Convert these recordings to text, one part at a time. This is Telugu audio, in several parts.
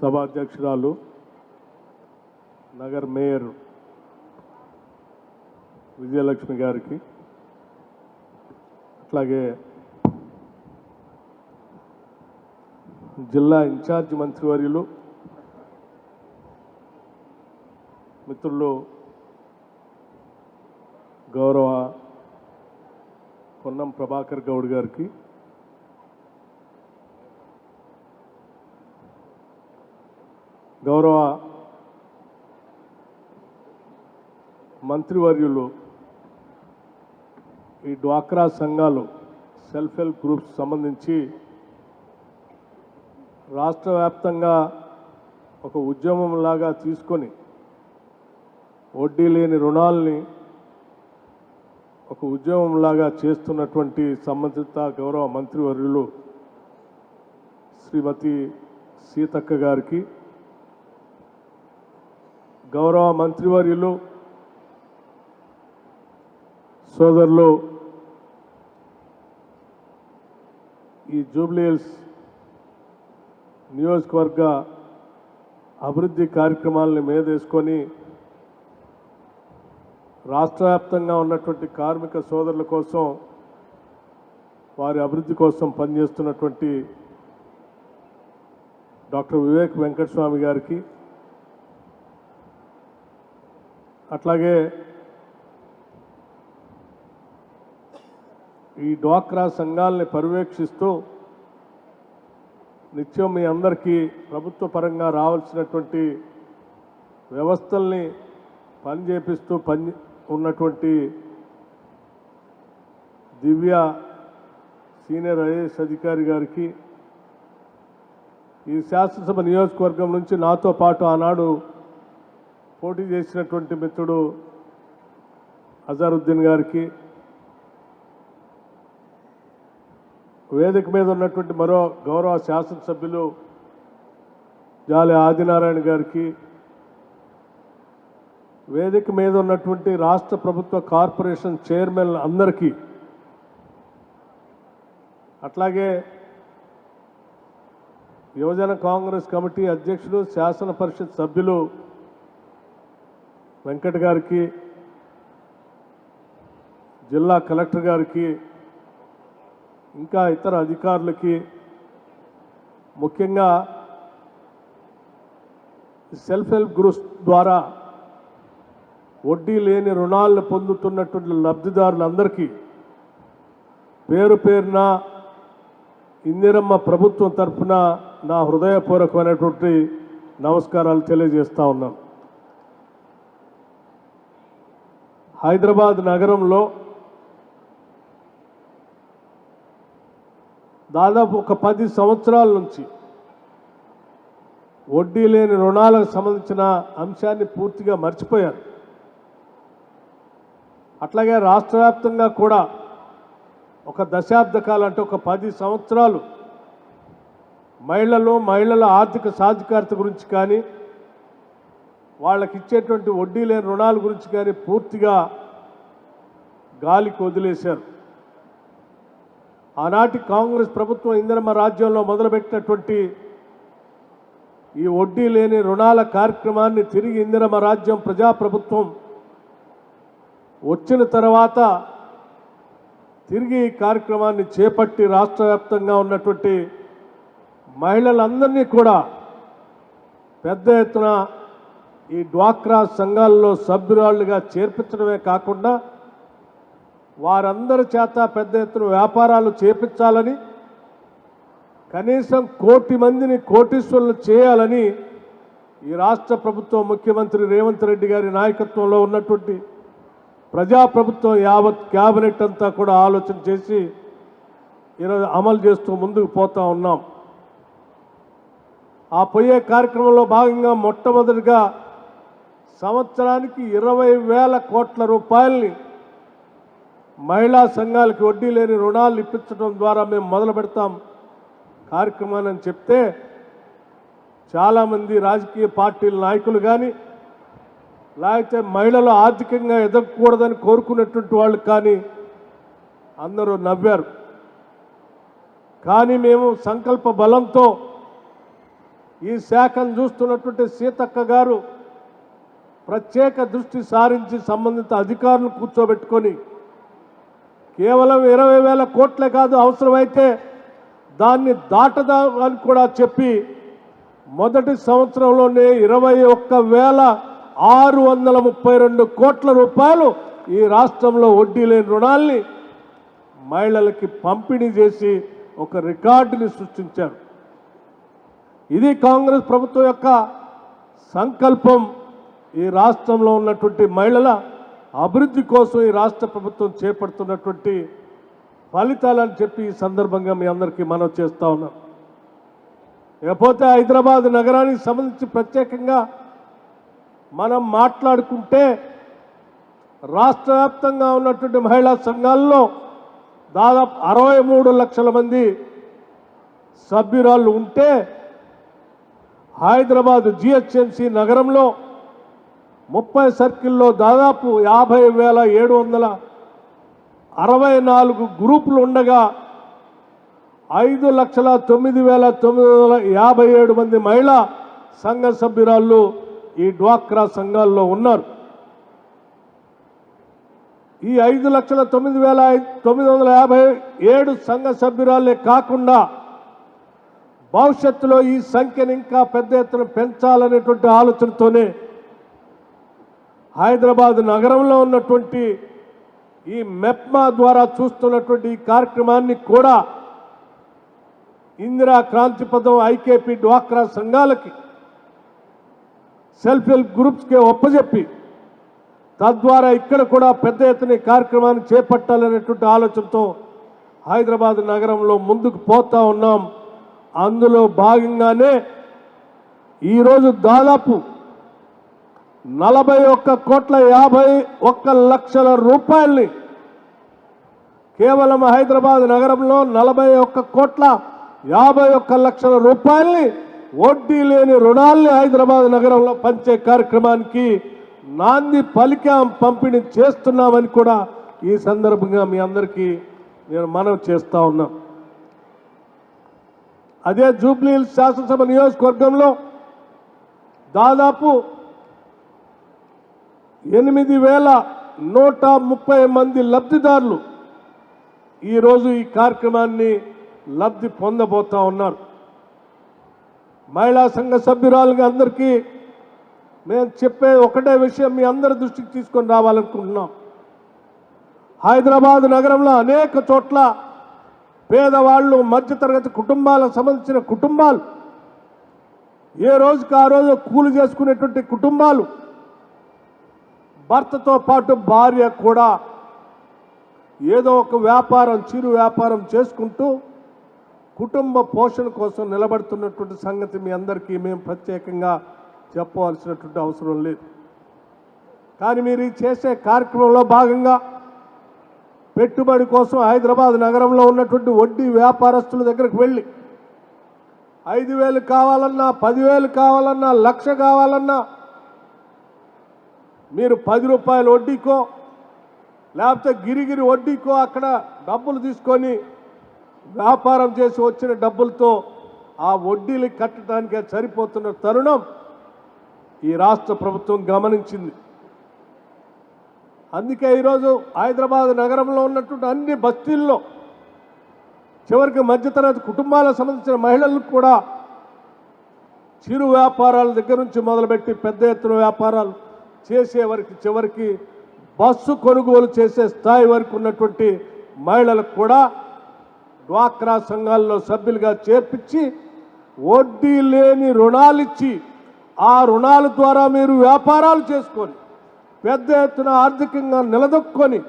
సభాధ్యక్షురాలు నగర్ మేయర్ విజయలక్ష్మి గారికి అట్లాగే జిల్లా ఇన్ఛార్జ్ మంత్రివర్యులు మిత్రులు గౌరవ పొన్నం ప్రభాకర్ గౌడ్ గారికి గౌరవ మంత్రివర్యులు ఈ డ్వాక్రా సంఘాలు సెల్ఫ్ హెల్ప్ గ్రూప్స్ సంబంధించి రాష్ట్ర వ్యాప్తంగా ఒక ఉద్యమంలాగా తీసుకొని వడ్డీ లేని రుణాల్ని ఒక ఉద్యమంలాగా చేస్తున్నటువంటి సంబంధిత గౌరవ మంత్రివర్యులు శ్రీమతి సీతక్క గారికి గౌరవ మంత్రివర్యులు సోదరులు ఈ జూబ్లీహిల్స్ నియోజకవర్గ అభివృద్ధి కార్యక్రమాలని మీదేసుకొని రాష్ట్ర వ్యాప్తంగా ఉన్నటువంటి కార్మిక సోదరుల కోసం వారి అభివృద్ధి కోసం పనిచేస్తున్నటువంటి డాక్టర్ వివేక్ వెంకటస్వామి గారికి అట్లాగే ఈ డ్వాక్రా సంఘాలని పర్యవేక్షిస్తూ నిత్యం మీ అందరికీ ప్రభుత్వ పరంగా రావాల్సినటువంటి వ్యవస్థల్ని పనిచేపిస్తూ పని ఉన్నటువంటి దివ్య సీనియర్ ఐఏఎస్ అధికారి గారికి ఈ శాసనసభ నియోజకవర్గం నుంచి నాతో పాటు ఆనాడు పోటీ చేసినటువంటి మిత్రుడు అజారుద్దీన్ గారికి వేదిక మీద ఉన్నటువంటి మరో గౌరవ శాసనసభ్యులు జాలి ఆదినారాయణ గారికి వేదిక మీద ఉన్నటువంటి రాష్ట్ర ప్రభుత్వ కార్పొరేషన్ చైర్మన్ అందరికీ అట్లాగే యువజన కాంగ్రెస్ కమిటీ అధ్యక్షులు శాసన పరిషత్ సభ్యులు వెంకట్ గారికి జిల్లా కలెక్టర్ గారికి ఇంకా ఇతర అధికారులకి ముఖ్యంగా సెల్ఫ్ హెల్ప్ గ్రూప్స్ ద్వారా వడ్డీ లేని రుణాలను పొందుతున్నటువంటి లబ్ధిదారులందరికీ పేరు పేరున ఇందిరమ్మ ప్రభుత్వం తరఫున నా హృదయపూర్వకమైనటువంటి నమస్కారాలు తెలియజేస్తా ఉన్నాను. హైదరాబాద్ నగరంలో దాదాపు ఒక పది సంవత్సరాల నుంచి వడ్డీ లేని రుణాలకు సంబంధించిన అంశాన్ని పూర్తిగా మర్చిపోయారు. అట్లాగే రాష్ట్ర వ్యాప్తంగా కూడా ఒక దశాబ్ద కాలం అంటే ఒక పది సంవత్సరాలు మహిళలు మహిళల ఆర్థిక సాధికారత గురించి కానీ వాళ్ళకి ఇచ్చేటువంటి వడ్డీ లేని రుణాల గురించి కానీ పూర్తిగా గాలికి వదిలేశారు. ఆనాటి కాంగ్రెస్ ప్రభుత్వం ఇందిరమ్మ రాజ్యంలో మొదలుపెట్టినటువంటి ఈ వడ్డీ లేని రుణాల కార్యక్రమాన్ని తిరిగి ఇందిరమ్మ రాజ్యం ప్రజాప్రభుత్వం వచ్చిన తర్వాత తిరిగి ఈ కార్యక్రమాన్ని చేపట్టి రాష్ట్ర వ్యాప్తంగా ఉన్నటువంటి మహిళలందరినీ కూడా పెద్ద ఎత్తున ఈ డ్వాక్రా సంఘాల్లో సభ్యురాళ్ళుగా చేర్పించడమే కాకుండా వారందరి చేత పెద్ద ఎత్తున వ్యాపారాలు చేపించాలని కనీసం కోటి మందిని కోటీశ్వరులు చేయాలని ఈ రాష్ట్ర ప్రభుత్వం ముఖ్యమంత్రి రేవంత్ రెడ్డి గారి నాయకత్వంలో ఉన్నటువంటి ప్రజాప్రభుత్వం యావత్ క్యాబినెట్ అంతా కూడా ఆలోచన చేసి ఈరోజు అమలు చేస్తూ ముందుకు పోతా ఉన్నాం. ఆ పోయే కార్యక్రమంలో భాగంగా మొట్టమొదటిగా సంవత్సరానికి ఇరవై వేల కోట్ల రూపాయల్ని మహిళా సంఘాలకి వడ్డీ లేని రుణాలు ఇప్పించడం ద్వారా మేము మొదలు పెడతాం. కార్యక్రమాన్ని చెప్తే చాలామంది రాజకీయ పార్టీల నాయకులు కానీ లేకపోతే మహిళలు ఆర్థికంగా ఎదగకూడదని కోరుకున్నటువంటి వాళ్ళు కానీ అందరూ నవ్వారు. కానీ మేము సంకల్ప బలంతో ఈ శాఖను చూస్తున్నటువంటి సీతక్క గారు ప్రత్యేక దృష్టి సారించి సంబంధిత అధికారులు కూర్చోబెట్టుకొని కేవలం ఇరవై వేల కోట్లే కాదు అవసరమైతే దాన్ని దాటదామని కూడా చెప్పి మొదటి సంవత్సరంలోనే ఇరవై ఒక్క వేల ఆరు వందల ముప్పై రెండు కోట్ల రూపాయలు ఈ రాష్ట్రంలో వడ్డీ లేని రుణాల్ని మహిళలకి పంపిణీ చేసి ఒక రికార్డుని సృష్టించారు. ఇది కాంగ్రెస్ ప్రభుత్వం యొక్క సంకల్పం. ఈ రాష్ట్రంలో ఉన్నటువంటి మహిళల అభివృద్ధి కోసం ఈ రాష్ట్ర ప్రభుత్వం చేపడుతున్నటువంటి ఫలితాలని చెప్పి ఈ సందర్భంగా మీ అందరికీ మనం చేస్తా ఉన్నాం. లేకపోతే హైదరాబాద్ నగరానికి సంబంధించి ప్రత్యేకంగా మనం మాట్లాడుకుంటే రాష్ట్ర వ్యాప్తంగా ఉన్నటువంటి మహిళా సంఘాల్లో దాదాపు అరవై మూడు లక్షల మంది సభ్యురాళ్ళు ఉంటే హైదరాబాద్ జిహెచ్ఎంసీ నగరంలో ముప్పై సర్కిల్లో దాదాపు యాభై వేల ఏడు వందల అరవై నాలుగు గ్రూపులు ఉండగా ఐదు లక్షల తొమ్మిది వేల తొమ్మిది వందల యాభై ఏడు మంది మహిళా సంఘ సభ్యురాళ్ళు ఈ డ్వాక్రా సంఘాల్లో ఉన్నారు. ఈ ఐదు లక్షల తొమ్మిది వేల తొమ్మిది వందల యాభై ఏడు సంఘ సభ్యురాలే కాకుండా భవిష్యత్తులో ఈ సంఖ్యను ఇంకా పెద్ద ఎత్తున పెంచాలనేటువంటి ఆలోచనతోనే హైదరాబాద్ నగరంలో ఉన్నటువంటి ఈ మెప్మా ద్వారా చూస్తున్నటువంటి ఈ కార్యక్రమాన్ని కూడా ఇందిరా క్రాంతి పదం ఐకేపీ డ్వాక్రా సంఘాలకి సెల్ఫ్ హెల్ప్ గ్రూప్స్కి ఒప్పజెప్పి తద్వారా ఇక్కడ కూడా పెద్ద ఎత్తున కార్యక్రమాన్ని చేపట్టాలనేటువంటి ఆలోచనతో హైదరాబాద్ నగరంలో ముందుకు పోతా ఉన్నాం. అందులో భాగంగానే ఈరోజు దాదాపు నలభై ఒక్క కోట్ల యాభై ఒక్క లక్షల రూపాయల్ని కేవలం హైదరాబాద్ నగరంలో నలభై ఒక్క కోట్ల యాభై ఒక్క లక్షల రూపాయల్ని వడ్డీ లేని రుణాల్ని హైదరాబాద్ నగరంలో పంచే కార్యక్రమానికి నాంది పలికాం పంపిణీ చేస్తున్నామని కూడా ఈ సందర్భంగా మీ అందరికీ నేను మనవి చేస్తా ఉన్నా. అదే జూబ్లీ శాసనసభ నియోజకవర్గంలో దాదాపు ఎనిమిది వేల నూట ముప్పై మంది లబ్ధిదారులు ఈరోజు ఈ కార్యక్రమాన్ని లబ్ధి పొందబోతా ఉన్నారు. మహిళా సంఘ సభ్యురాలుగా అందరికీ మేము చెప్పే ఒకటే విషయం మీ అందరి దృష్టికి తీసుకొని రావాలనుకుంటున్నాం. హైదరాబాద్ నగరంలో అనేక చోట్ల పేదవాళ్ళు మధ్యతరగతి కుటుంబాలకు సంబంధించిన కుటుంబాలు ఏ రోజుకి ఆ రోజు కూలి చేసుకునేటువంటి కుటుంబాలు భర్తతో పాటు భార్య కూడా ఏదో ఒక వ్యాపారం చిరు వ్యాపారం చేసుకుంటూ కుటుంబ పోషణ కోసం నిలబడుతున్నటువంటి సంగతి మీ అందరికీ మేము ప్రత్యేకంగా చెప్పవలసినటువంటి అవసరం లేదు. కానీ మీరు ఈ చేసే కార్యక్రమంలో భాగంగా పెట్టుబడి కోసం హైదరాబాద్ నగరంలో ఉన్నటువంటి వడ్డీ వ్యాపారస్తుల దగ్గరకు వెళ్ళి ఐదు వేలు కావాలన్నా పదివేలు కావాలన్నా లక్ష కావాలన్నా మీరు పది రూపాయల వడ్డీకో లేకపోతే గిరిగిరి వడ్డీకో అక్కడ డబ్బులు తీసుకొని వ్యాపారం చేసి వచ్చిన డబ్బులతో ఆ వడ్డీలు కట్టడానికి సరిపోతున్న తరుణం ఈ రాష్ట్ర ప్రభుత్వం గమనించింది. అందుకే ఈరోజు హైదరాబాద్ నగరంలో ఉన్నటువంటి అన్ని బస్తీల్లో చివరికి మధ్యతరగతి కుటుంబాలకు సంబంధించిన మహిళలకు కూడా చిరు వ్యాపారాల దగ్గర నుంచి మొదలుపెట్టి పెద్ద ఎత్తున వ్యాపారాలు చేసే వరకు చివరికి బస్సు కొనుగోలు చేసే స్థాయి వరకు ఉన్నటువంటి మహిళలకు కూడా డ్వాక్రా సంఘాల్లో సభ్యులుగా చేర్పించి వడ్డీ లేని రుణాలు ఇచ్చి ఆ రుణాల ద్వారా మీరు వ్యాపారాలు చేసుకొని పెద్ద ఎత్తున ఆర్థికంగా నిలదొక్కొని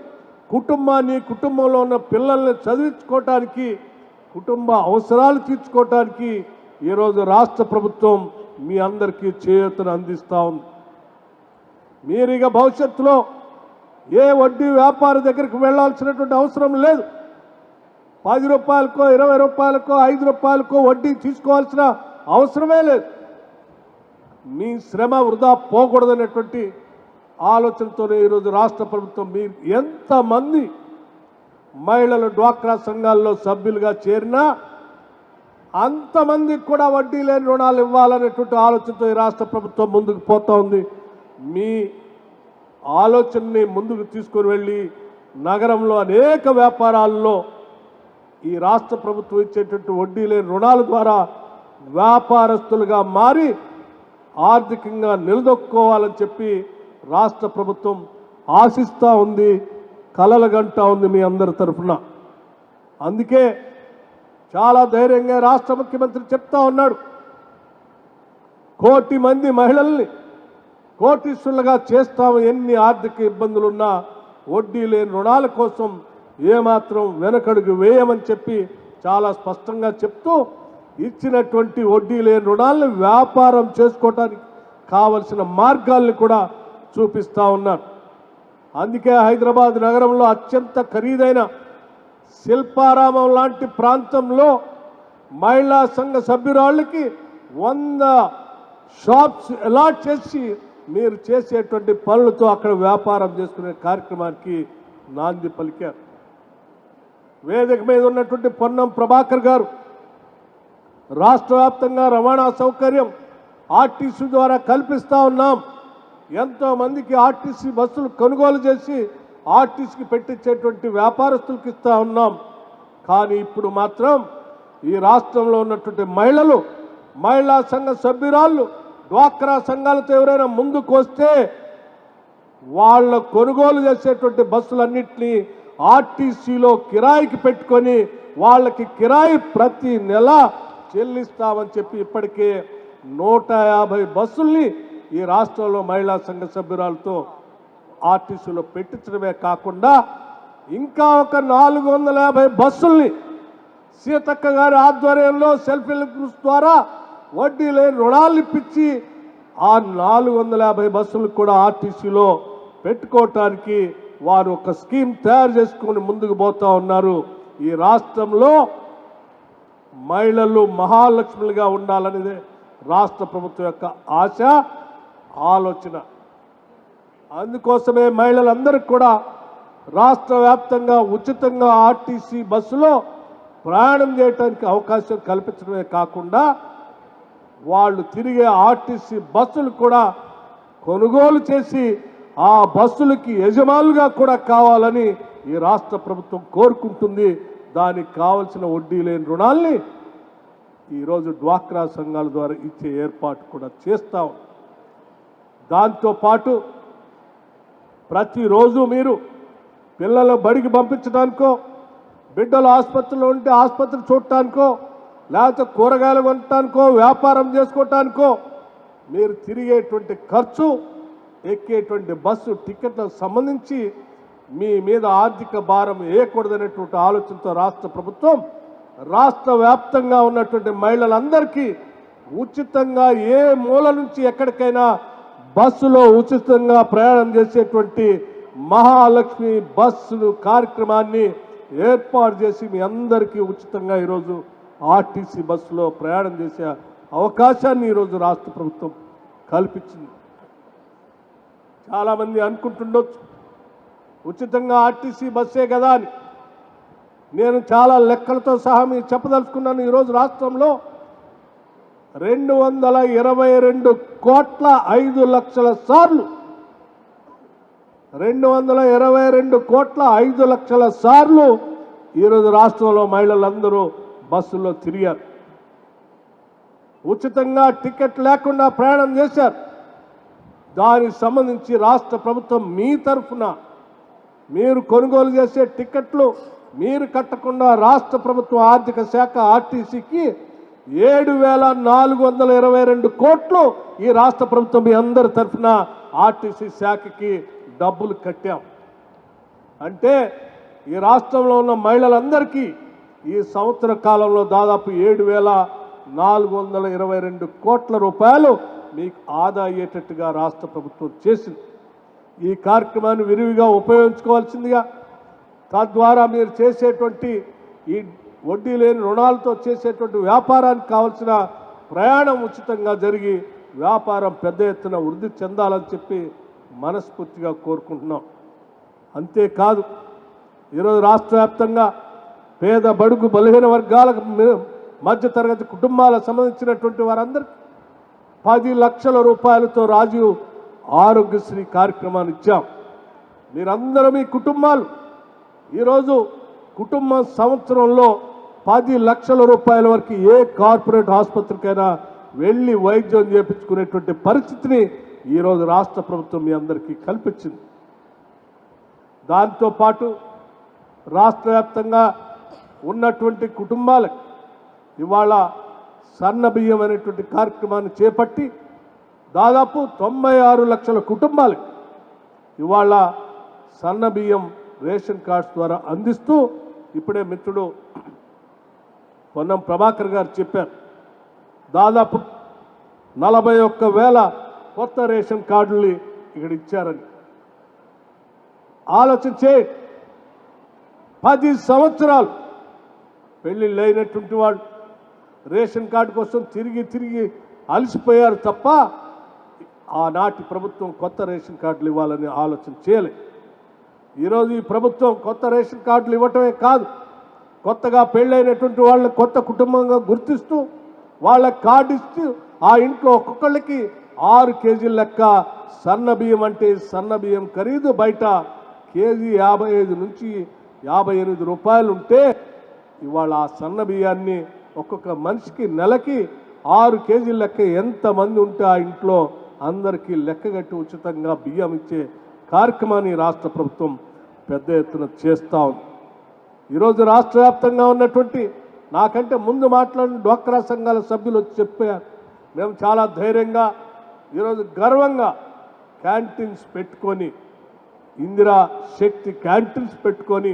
కుటుంబాన్ని కుటుంబంలో ఉన్న పిల్లల్ని చదివించుకోవటానికి కుటుంబ అవసరాలు తీర్చుకోవటానికి ఈరోజు రాష్ట్ర ప్రభుత్వం మీ అందరికీ చేయూతను అందిస్తూ ఉంది. మీరు ఇక భవిష్యత్తులో ఏ వడ్డీ వ్యాపారి దగ్గరికి వెళ్ళాల్సినటువంటి అవసరం లేదు. పది రూపాయలకో ఇరవై రూపాయలకో ఐదు రూపాయలకో వడ్డీ తీసుకోవాల్సిన అవసరమే లేదు. మీ శ్రమ వృధా పోకూడదనేటువంటి ఆలోచనతోనే ఈరోజు రాష్ట్ర ప్రభుత్వం మీ ఎంతమంది మహిళలు డ్వాక్రా సంఘాల్లో సభ్యులుగా చేరినా అంతమందికి కూడా వడ్డీ లేని రుణాలు ఇవ్వాలనేటువంటి ఆలోచనతో ఈ రాష్ట్ర ప్రభుత్వం ముందుకు పోతా ఉంది. మీ ఆలోచనని ముందుకు తీసుకొని వెళ్ళి నగరంలో అనేక వ్యాపారాల్లో ఈ రాష్ట్ర ప్రభుత్వం ఇచ్చేటట్టు వడ్డీ లేని రుణాల ద్వారా వ్యాపారస్తులుగా మారి ఆర్థికంగా నిలదొక్కోవాలని చెప్పి రాష్ట్ర ప్రభుత్వం ఆశిస్తూ ఉంది కలలుగంటా ఉంది మీ అందరి తరఫున. అందుకే చాలా ధైర్యంగా రాష్ట్ర ముఖ్యమంత్రి చెప్తా ఉన్నాడు. కోటి మంది మహిళల్ని కోటీశ్వరులుగా చేస్తాము ఎన్ని ఆర్థిక ఇబ్బందులున్నా వడ్డీ లేని రుణాల కోసం ఏమాత్రం వెనకడుగు వేయమని చెప్పి చాలా స్పష్టంగా చెప్తూ ఇచ్చినటువంటి వడ్డీ లేని రుణాలను వ్యాపారం చేసుకోవటానికి కావలసిన మార్గాల్ని కూడా చూపిస్తా ఉన్నారు. అందుకే హైదరాబాద్ నగరంలో అత్యంత ఖరీదైన శిల్పారామం లాంటి ప్రాంతంలో మహిళా సంఘ సభ్యురాళ్ళకి వంద షాప్స్ అలాట్ చేసి మీరు చేసేటువంటి పనులతో అక్కడ వ్యాపారం చేసుకునే కార్యక్రమానికి నాంది పలికారు. వేదిక మీద ఉన్నటువంటి పొన్నం ప్రభాకర్ గారు రాష్ట్ర వ్యాప్తంగా రవాణా సౌకర్యం ఆర్టీసీ ద్వారా కల్పిస్తూ ఉన్నాం. ఎంతో మందికి ఆర్టీసీ బస్సులు కొనుగోలు చేసి ఆర్టీసీకి పెట్టించేటువంటి వ్యాపారస్తులకు ఇస్తూ ఉన్నాం. కానీ ఇప్పుడు మాత్రం ఈ రాష్ట్రంలో ఉన్నటువంటి మహిళలు మహిళా సంఘ సభ్యురాళ్ళు డ్వాక్రా సంఘాలతో ఎవరైనా ముందుకు వస్తే వాళ్ళ కొనుగోలు చేసేటువంటి బస్సులన్నింటినీ ఆర్టీసీలో కిరాయికి పెట్టుకొని వాళ్ళకి కిరాయి ప్రతి నెల చెల్లిస్తామని చెప్పి ఇప్పటికే నూట యాభై బస్సుల్ని ఈ రాష్ట్రంలో మహిళా సంఘ సభ్యురాలతో ఆర్టీసీలో పెట్టించడమే కాకుండా ఇంకా ఒక నాలుగు వందల యాభై బస్సుల్ని సీతక్క గారి ఆధ్వర్యంలో సెల్ఫ్ హెల్ప్ గ్రూప్స్ ద్వారా వడ్డీ లేని రుణాలు ఇప్పించి ఆ నాలుగు వందల యాభై బస్సులకు కూడా ఆర్టీసీలో పెట్టుకోవటానికి వారు ఒక స్కీమ్ తయారు చేసుకొని ముందుకు పోతా ఉన్నారు. ఈ రాష్ట్రంలో మహిళలు మహాలక్ష్ములుగా ఉండాలనేదే రాష్ట్ర ప్రభుత్వం యొక్క ఆశ ఆలోచన. అందుకోసమే మహిళలందరికీ కూడా రాష్ట్ర వ్యాప్తంగా ఉచితంగా ఆర్టీసీ బస్సులో ప్రయాణం చేయడానికి అవకాశం కల్పించడమే కాకుండా వాళ్ళు తిరిగే ఆర్టీసీ బస్సులు కూడా కొనుగోలు చేసి ఆ బస్సులకి యజమానులుగా కూడా కావాలని ఈ రాష్ట్ర ప్రభుత్వం కోరుకుంటుంది. దానికి కావలసిన వడ్డీ లేని రుణాల్ని ఈరోజు డ్వాక్రా సంఘాల ద్వారా ఇచ్చే ఏర్పాటు కూడా చేస్తాం. దాంతోపాటు ప్రతిరోజు మీరు పిల్లల బడికి పంపించడానికో బిడ్డలు ఆసుపత్రిలో ఉంటే ఆసుపత్రి చూడటానికో లేకపోతే కూరగాయలు కొనటానికో వ్యాపారం చేసుకోవటానికో మీరు తిరిగేటువంటి ఖర్చు ఎక్కేటువంటి బస్సు టికెట్లకు సంబంధించి మీ మీద ఆర్థిక భారం వేయకూడదనేటువంటి ఆలోచనతో రాష్ట్ర ప్రభుత్వం రాష్ట్ర వ్యాప్తంగా ఉన్నటువంటి మహిళలందరికీ ఉచితంగా ఏ మూల నుంచి ఎక్కడికైనా బస్సులో ఉచితంగా ప్రయాణం చేసేటువంటి మహాలక్ష్మి బస్సు కార్యక్రమాన్ని ఏర్పాటు చేసి మీ అందరికీ ఉచితంగా ఈరోజు ఆర్టీసీ బస్సులో ప్రయాణం చేసే అవకాశాన్ని ఈరోజు రాష్ట్ర ప్రభుత్వం కల్పించింది. చాలామంది అనుకుంటుండొచ్చు ఉచితంగా ఆర్టీసీ బస్సే కదా అని. నేను చాలా లెక్కలతో సహా మీరు చెప్పదలుచుకున్నాను ఈరోజు రాష్ట్రంలో రెండు వందల ఇరవై రెండు కోట్ల ఐదు లక్షల సార్లు రెండు వందల ఇరవై రెండు కోట్ల ఐదు లక్షల సార్లు ఈరోజు రాష్ట్రంలో మహిళలందరూ బస్సుల్లో తిరిగారు. ఉచితంగా టికెట్ లేకుండా ప్రయాణం చేశారు. దానికి సంబంధించి రాష్ట్ర ప్రభుత్వం మీ తరఫున మీరు కొనుగోలు చేసే టికెట్లు మీరు కట్టకుండా రాష్ట్ర ప్రభుత్వ ఆర్థిక శాఖ ఆర్టీసీకి ఏడు వేల నాలుగు వందల ఇరవై రెండు కోట్లు ఈ రాష్ట్ర ప్రభుత్వం మీ అందరి తరఫున ఆర్టీసీ శాఖకి డబ్బులు కట్టాం. అంటే ఈ రాష్ట్రంలో ఉన్న మహిళలందరికీ ఈ సంవత్సర కాలంలో దాదాపు ఏడు వేల నాలుగు వందల ఇరవై రెండు కోట్ల రూపాయలు మీకు ఆదా అయ్యేటట్టుగా రాష్ట్ర ప్రభుత్వం చేసింది. ఈ కార్యక్రమాన్ని విరివిగా ఉపయోగించుకోవాల్సిందిగా తద్వారా మీరు చేసేటువంటి ఈ వడ్డీ లేని రుణాలతో చేసేటువంటి వ్యాపారానికి కావాల్సిన ప్రయాణం ఉచితంగా జరిగి వ్యాపారం పెద్ద ఎత్తున వృద్ధి చెందాలని చెప్పి మనస్ఫూర్తిగా కోరుకుంటున్నాం. అంతేకాదు ఈరోజు రాష్ట్ర వ్యాప్తంగా పేద బడుగు బలహీన వర్గాలకు మధ్యతరగతి కుటుంబాలకు సంబంధించినటువంటి వారందరికీ పది లక్షల రూపాయలతో రాజీవ్ ఆరోగ్యశ్రీ కార్యక్రమాన్ని ఇచ్చాం. మీరందరూ మీ కుటుంబాలు. ఈరోజు కుటుంబ సంవత్సరంలో పది లక్షల రూపాయల వరకు ఏ కార్పొరేట్ ఆసుపత్రికైనా వెళ్ళి వైద్యం చేపించుకునేటువంటి పరిస్థితిని ఈరోజు రాష్ట్ర ప్రభుత్వం మీ అందరికీ కల్పించింది. దాంతోపాటు రాష్ట్ర వ్యాప్తంగా ఉన్నటువంటి కుటుంబాలకు ఇవాళ సన్న బియ్యం అనేటువంటి కార్యక్రమాన్ని చేపట్టి దాదాపు తొంభై ఆరు లక్షల కుటుంబాలకు ఇవాళ సన్న బియ్యం రేషన్ కార్డ్స్ ద్వారా అందిస్తూ ఇప్పుడే మిత్రుడు పొన్నం ప్రభాకర్ గారు చెప్పారు. దాదాపు నలభై ఒక్క వేల కొత్త రేషన్ కార్డుల్ని ఇక్కడ ఇచ్చారని. ఆలోచించే పది సంవత్సరాలు పెళ్ళిళ్ళు అయినటువంటి వాళ్ళు రేషన్ కార్డు కోసం తిరిగి తిరిగి అలసిపోయారు తప్ప ఆనాటి ప్రభుత్వం కొత్త రేషన్ కార్డులు ఇవ్వాలని ఆలోచన చేయలేదు ఈరోజు ఈ ప్రభుత్వం కొత్త రేషన్ కార్డులు ఇవ్వటమే కాదు కొత్తగా పెళ్ళైనటువంటి వాళ్ళని కొత్త కుటుంబంగా గుర్తిస్తూ వాళ్ళ కార్డు ఇస్తూ ఆ ఇంట్లో ఒక్కొక్కళ్ళకి ఆరు కేజీల లెక్క సన్న బియ్యం అంటే సన్న బియ్యం ఖరీదు బయట కేజీ యాభై ఐదు నుంచి యాభై ఎనిమిది రూపాయలు ఉంటే ఇవాళ ఆ సన్న బియ్యాన్ని ఒక్కొక్క మనిషికి నెలకి ఆరు కేజీల లెక్క ఎంతమంది ఉంటే ఆ ఇంట్లో అందరికీ లెక్కగట్టి ఉచితంగా బియ్యం ఇచ్చే కార్యక్రమాన్ని రాష్ట్ర ప్రభుత్వం పెద్ద ఎత్తున చేస్తూ ఉంది. ఈరోజు రాష్ట్ర వ్యాప్తంగా ఉన్నటువంటి నాకంటే ముందు మాట్లాడిన డ్వాక్రా సంఘాల సభ్యులు వచ్చి చెప్పారు. మేము చాలా ధైర్యంగా ఈరోజు గర్వంగా క్యాంటీన్స్ పెట్టుకొని ఇందిరా శక్తి క్యాంటీన్స్ పెట్టుకొని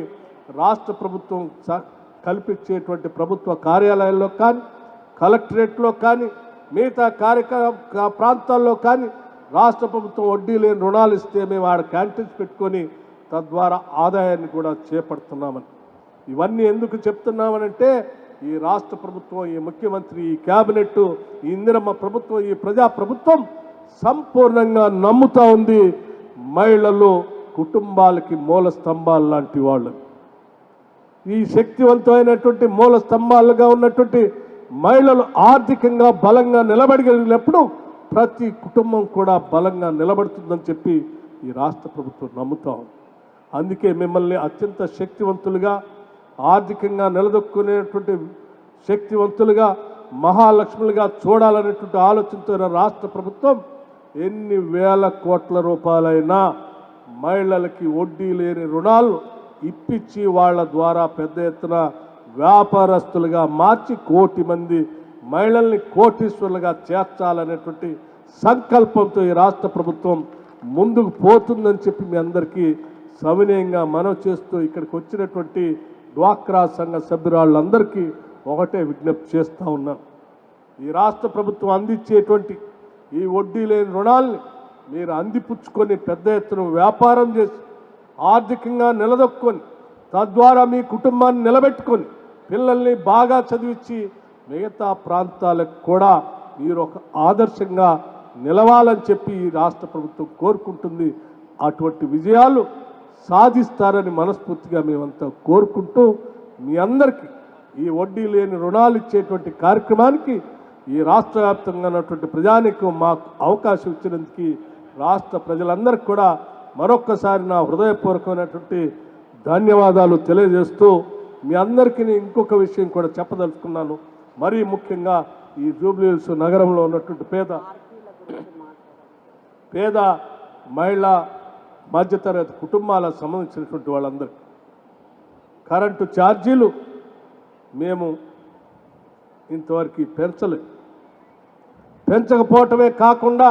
రాష్ట్ర ప్రభుత్వం స- కల్పించేటువంటి ప్రభుత్వ కార్యాలయాల్లో కానీ కలెక్టరేట్లో కానీ మిగతా కార్యక్రమ ప్రాంతాల్లో కానీ రాష్ట్ర ప్రభుత్వం వడ్డీ లేని రుణాలు ఇస్తే మేము ఆడ క్యాంటీన్స్ పెట్టుకొని తద్వారా ఆదాయాన్ని కూడా చేపడుతున్నామని. ఇవన్నీ ఎందుకు చెప్తున్నామనంటే ఈ రాష్ట్ర ప్రభుత్వం ఈ ముఖ్యమంత్రి ఈ క్యాబినెట్ ఈ ఇందిరమ్మ ప్రభుత్వం ఈ ప్రజా ప్రభుత్వం సంపూర్ణంగా నమ్ముతా ఉంది. మహిళలు కుటుంబాలకి మూల స్తంభాలు లాంటి వాళ్ళు. ఈ శక్తివంతమైనటువంటి మూల స్తంభాలుగా ఉన్నటువంటి మహిళలు ఆర్థికంగా బలంగా నిలబడగలిగినప్పుడు ప్రతి కుటుంబం కూడా బలంగా నిలబడుతుందని చెప్పి ఈ రాష్ట్ర ప్రభుత్వం నమ్ముతాం అందుకే మిమ్మల్ని అత్యంత శక్తివంతులుగా ఆర్థికంగా నిలదొక్కునేటువంటి శక్తివంతులుగా మహాలక్ష్ములుగా చూడాలనేటువంటి ఆలోచనతో రాష్ట్ర ప్రభుత్వం ఎన్ని వేల కోట్ల రూపాయలైనా మహిళలకి వడ్డీ లేని రుణాలు ఇప్పించి వాళ్ళ ద్వారా పెద్ద ఎత్తున వ్యాపారస్తులుగా మార్చి కోటి మంది మహిళల్ని కోటీశ్వరులుగా చేర్చాలనేటువంటి సంకల్పంతో ఈ రాష్ట్ర ప్రభుత్వం ముందుకు పోతుందని చెప్పి మీ అందరికీ సవినయంగా మనవి చేస్తూ ఇక్కడికి వచ్చినటువంటి డ్వాక్రా సంఘ సభ్యురాళ్ళందరికీ ఒకటే విజ్ఞప్తి చేస్తూ ఉన్నాం. ఈ రాష్ట్ర ప్రభుత్వం అందించేటువంటి ఈ వడ్డీ లేని రుణాల్ని మీరు అందిపుచ్చుకొని పెద్ద ఎత్తున వ్యాపారం చేసి ఆర్థికంగా నిలదొక్కొని తద్వారా మీ కుటుంబాన్ని నిలబెట్టుకొని పిల్లల్ని బాగా చదివించి మిగతా ప్రాంతాలకు కూడా మీరు ఒక ఆదర్శంగా నిలవాలని చెప్పి ఈ రాష్ట్ర ప్రభుత్వం కోరుకుంటుంది. అటువంటి విజయాలు సాధిస్తారని మనస్ఫూర్తిగా మేమంతా కోరుకుంటూ మీ అందరికీ ఈ వడ్డీ లేని రుణాలు ఇచ్చేటువంటి కార్యక్రమానికి ఈ రాష్ట్ర వ్యాప్తంగా ఉన్నటువంటి ప్రజానికి మాకు అవకాశం ఇచ్చినందుకు రాష్ట్ర ప్రజలందరికీ కూడా మరొక్కసారి నా హృదయపూర్వకమైనటువంటి ధన్యవాదాలు తెలియజేస్తూ మీ అందరికీ నేను ఇంకొక విషయం కూడా చెప్పదలుచుకున్నాను. మరీ ముఖ్యంగా ఈ జూబ్లీహిల్స్ నగరంలో ఉన్నటువంటి పేద పేద మహిళ మధ్యతరగతి కుటుంబాలకు సంబంధించినటువంటి వాళ్ళందరికీ కరెంటు ఛార్జీలు మేము ఇంతవరకు పెంచలేదు. పెంచకపోవటమే కాకుండా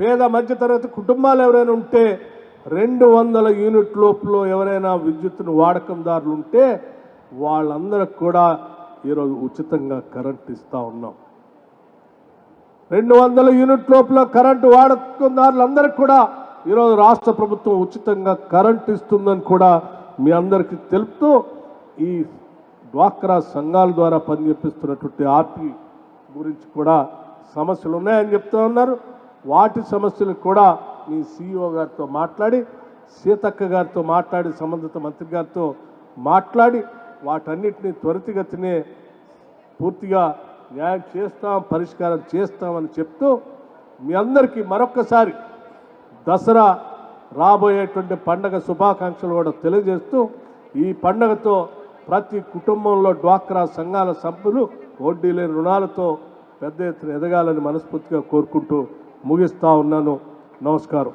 పేద మధ్యతరగతి కుటుంబాలు ఎవరైనా ఉంటే రెండు వందల యూనిట్ లోపల ఎవరైనా విద్యుత్తును వాడకందారులు ఉంటే వాళ్ళందరికి కూడా ఈరోజు ఉచితంగా కరెంట్ ఇస్తూ ఉన్నాం. రెండు వందల యూనిట్ లోపల కరెంటు వాడకందారులందరికీ కూడా ఈరోజు రాష్ట్ర ప్రభుత్వం ఉచితంగా కరెంట్ ఇస్తుందని కూడా మీ అందరికీ తెలుపుతూ ఈ డ్వాక్రా సంఘాల ద్వారా పనిచేపిస్తున్నటువంటి ఆర్పి గురించి కూడా సమస్యలు ఉన్నాయని చెప్తూ ఉన్నారు. వాటి సమస్యలు కూడా మీ సీఈఓ గారితో మాట్లాడి సీతక్క గారితో మాట్లాడి సంబంధిత మంత్రి గారితో మాట్లాడి వాటన్నిటిని త్వరితగతినే పూర్తిగా న్యాయం చేస్తాం పరిష్కారం చేస్తామని చెప్తూ మీ అందరికీ మరొక్కసారి దసరా రాబోయేటువంటి పండగ శుభాకాంక్షలు కూడా తెలియజేస్తూ ఈ పండగతో ప్రతి కుటుంబంలో డ్వాక్రా సంఘాల సభ్యులు వడ్డీ లేని రుణాలతో పెద్ద ఎత్తున ఎదగాలని మనస్ఫూర్తిగా కోరుకుంటూ ముగిస్తా ఉన్నాను. నమస్కారం.